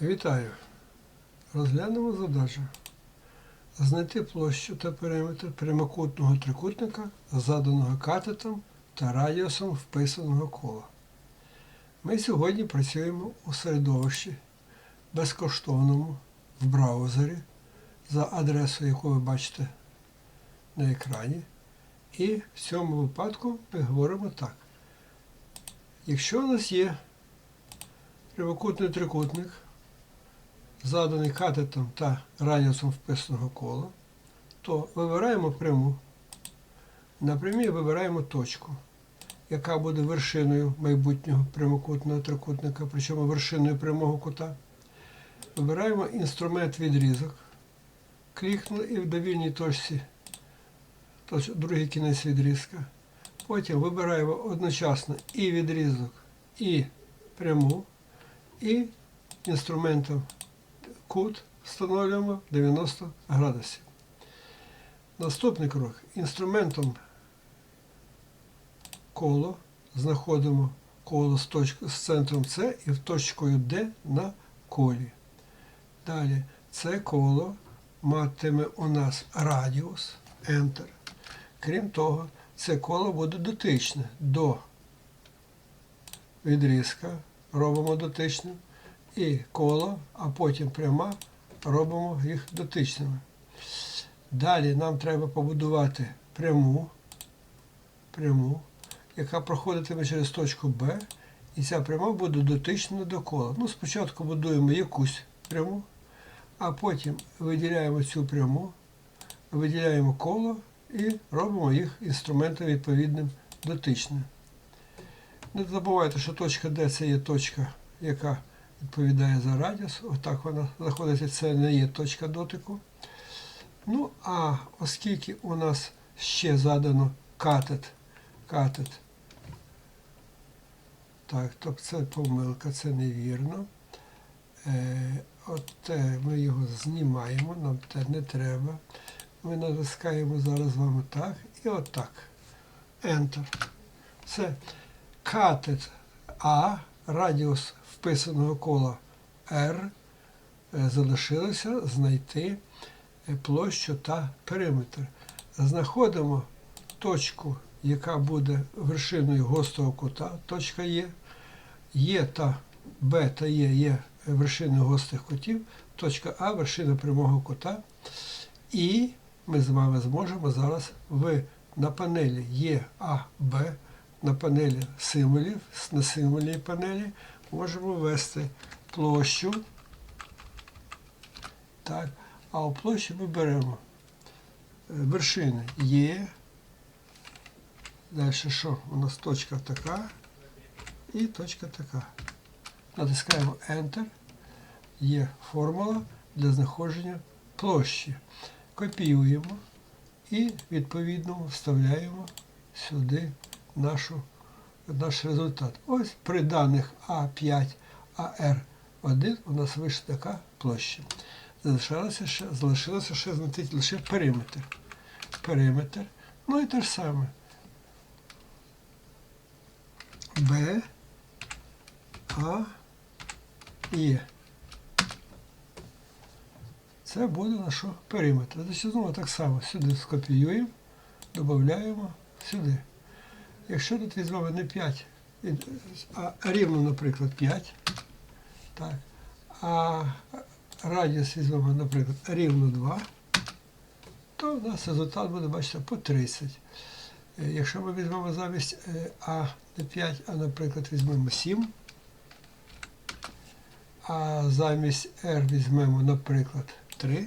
Вітаю! Розглянемо задачу. Знайти площу та периметр прямокутного трикутника, заданого катетом та радіусом вписаного кола. Ми сьогодні працюємо у середовищі безкоштовному в браузері за адресою, яку ви бачите на екрані. І в цьому випадку ми говоримо так. Якщо у нас є прямокутний трикутник, заданий катетом та радіусом вписаного кола, то вибираємо пряму. На прямій вибираємо точку, яка буде вершиною майбутнього прямокутного трикутника, причому вершиною прямого кута. Вибираємо інструмент відрізок, клікнули і в довільній точці точ- другий кінець відрізка. Потім вибираємо одночасно і відрізок, і пряму, і інструментом кут встановлюємо 90 градусів. Наступний крок. Інструментом коло знаходимо коло з, точки, з центром С і точкою D на колі. Далі це коло матиме у нас радіус Enter. Крім того, це коло буде дотичне до відрізка, робимо дотичним, і коло, а потім пряма, робимо їх дотичними. Далі нам треба побудувати пряму, пряму, яка проходитиме через точку Б, і ця пряма буде дотична до кола. Ну, спочатку будуємо якусь пряму, а потім виділяємо цю пряму, виділяємо коло і робимо їх інструментом відповідним дотичним. Не забувайте, що точка D це є точка, яка відповідає за радіус. Отак вона знаходиться, це не є точка дотику. Ну, а оскільки у нас ще задано катет, катет, так, тобто це помилка, це невірно. Е, от е, ми його знімаємо, нам те не треба. Ми натискаємо зараз з вами так і отак. Enter. Це катет А, радіус вписаного кола R, е, залишилося знайти е, площу та периметр. Знаходимо точку, яка буде вершиною гострого кута, точка Є. Є та Б та Є є вершиною гострих кутів, точка А вершина прямого кута. І ми з вами зможемо зараз в, на панелі ЄАБ, на панелі символів, на символьній панелі можемо ввести площу. Так, а у площі ми беремо е, вершини Є. Далі що? У нас точка така і точка така. Натискаємо Enter. Є формула для знаходження площі. Копіюємо і відповідно вставляємо сюди нашу, наш результат. Ось при даних А5, АР1 у нас вийшла така площа. Залишилося ще, залишилося ще знайти лише периметр. Периметр. Ну і те ж саме. Б, А, Є. Це буде наш периметр. Значить, знову так само сюди скопіюємо, додаємо сюди. Якщо тут візьмемо не 5, а рівно, наприклад, 5, так, а радіус візьмемо, наприклад, рівно 2, то у нас результат буде, бачите, по 30. Е, Якщо ми візьмемо замість е, А не 5, а, наприклад, візьмемо 7, а замість R візьмемо, наприклад, 3.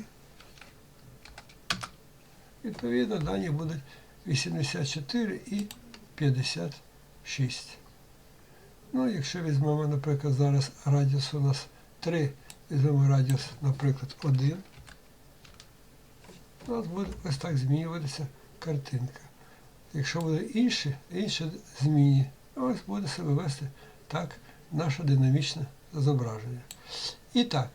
Відповідно, дані будуть 84 і 56. Ну, якщо візьмемо, наприклад, зараз радіус у нас 3, візьмемо радіус, наприклад, 1, у нас буде ось так змінюватися картинка. Якщо буде інші, інші зміни, ось буде себе вести так наше динамічне зображення. І так,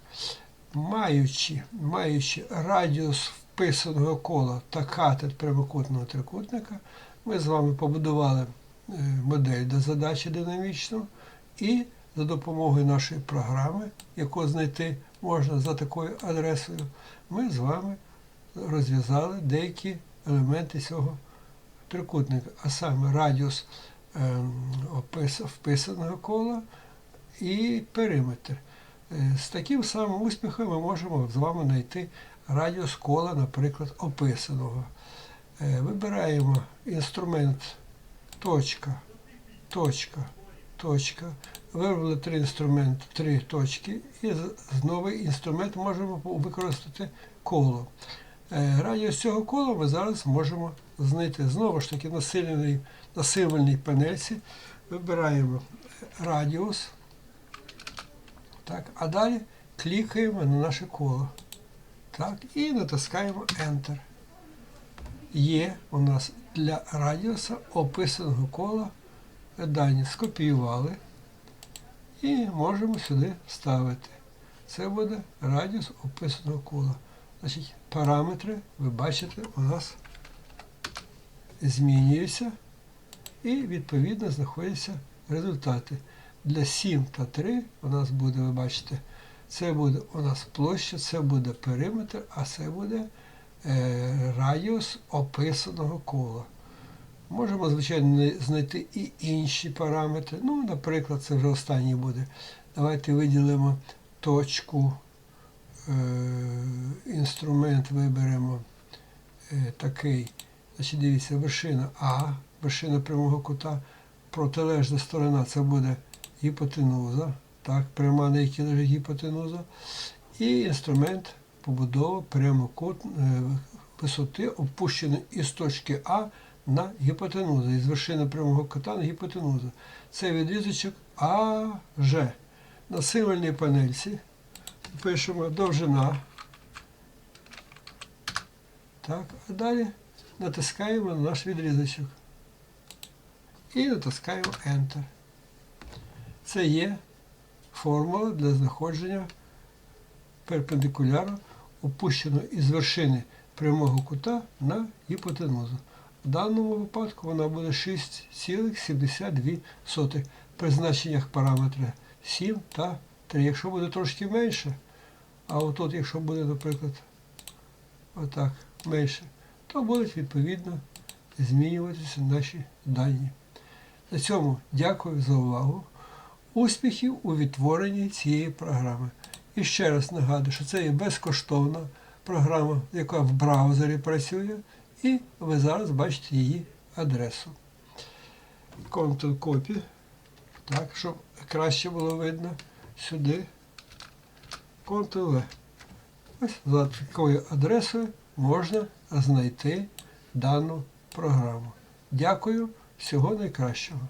маючи, маючи радіус вписаного кола та катет прямокутного трикутника, ми з вами побудували е, модель до задачі динамічну і за допомогою нашої програми, яку знайти можна за такою адресою, ми з вами розв'язали деякі елементи цього трикутника, а саме радіус ем, вписаного кола і периметр. Е, З таким самим успіхом ми можемо з вами знайти радіус кола, наприклад, описаного. Е, Вибираємо інструмент точка, точка, точка. Вибрали три інструменти, три точки, і з- з інструмент можемо використати коло. Е, Радіус цього кола ми зараз можемо знайти. Знову ж таки, на символьній панельці вибираємо радіус. Так, а далі клікаємо на наше коло. Так, і натискаємо Enter. Є у нас для радіуса описаного кола дані. Скопіювали і можемо сюди вставити. Це буде радіус описаного кола. Значить, параметри, ви бачите, у нас змінюються і відповідно знаходяться результати. Для 7 та 3 у нас буде, ви бачите, це буде у нас площа, це буде периметр, а це буде радіус описаного кола. Можемо, звичайно, знайти і інші параметри. Ну, наприклад, це вже останній буде. Давайте виділимо точку, е, інструмент виберемо е, такий. Значить, дивіться, вершина А, вершина прямого кута, протилежна сторона це буде гіпотенуза, так, пряма, на якій лежить гіпотенуза. І інструмент побудова прямокут е, висоти, опущений із точки А на гіпотенузу, із вершини прямого кута на гіпотенузу. Це відрізочок АЖ. На символьній панельці пишемо довжина. Так, а далі натискаємо на наш відрізочок. І натискаємо Enter. Це є формула для знаходження перпендикулярно опущеного із вершини прямого кута на гіпотенузу. В даному випадку вона буде 6,72 при значеннях параметра 7 та 3. Якщо буде трошки менше, а отут, якщо буде, наприклад, отак менше, то будуть відповідно змінюватися наші дані. На цьому дякую за увагу. Успіхів у відтворенні цієї програми. І ще раз нагадую, що це є безкоштовна програма, яка в браузері працює, і ви зараз бачите її адресу. Ctrl Copy, так, щоб краще було видно сюди. Ctrl-V. Ось за такою адресою можна знайти дану програму. Дякую, всього найкращого.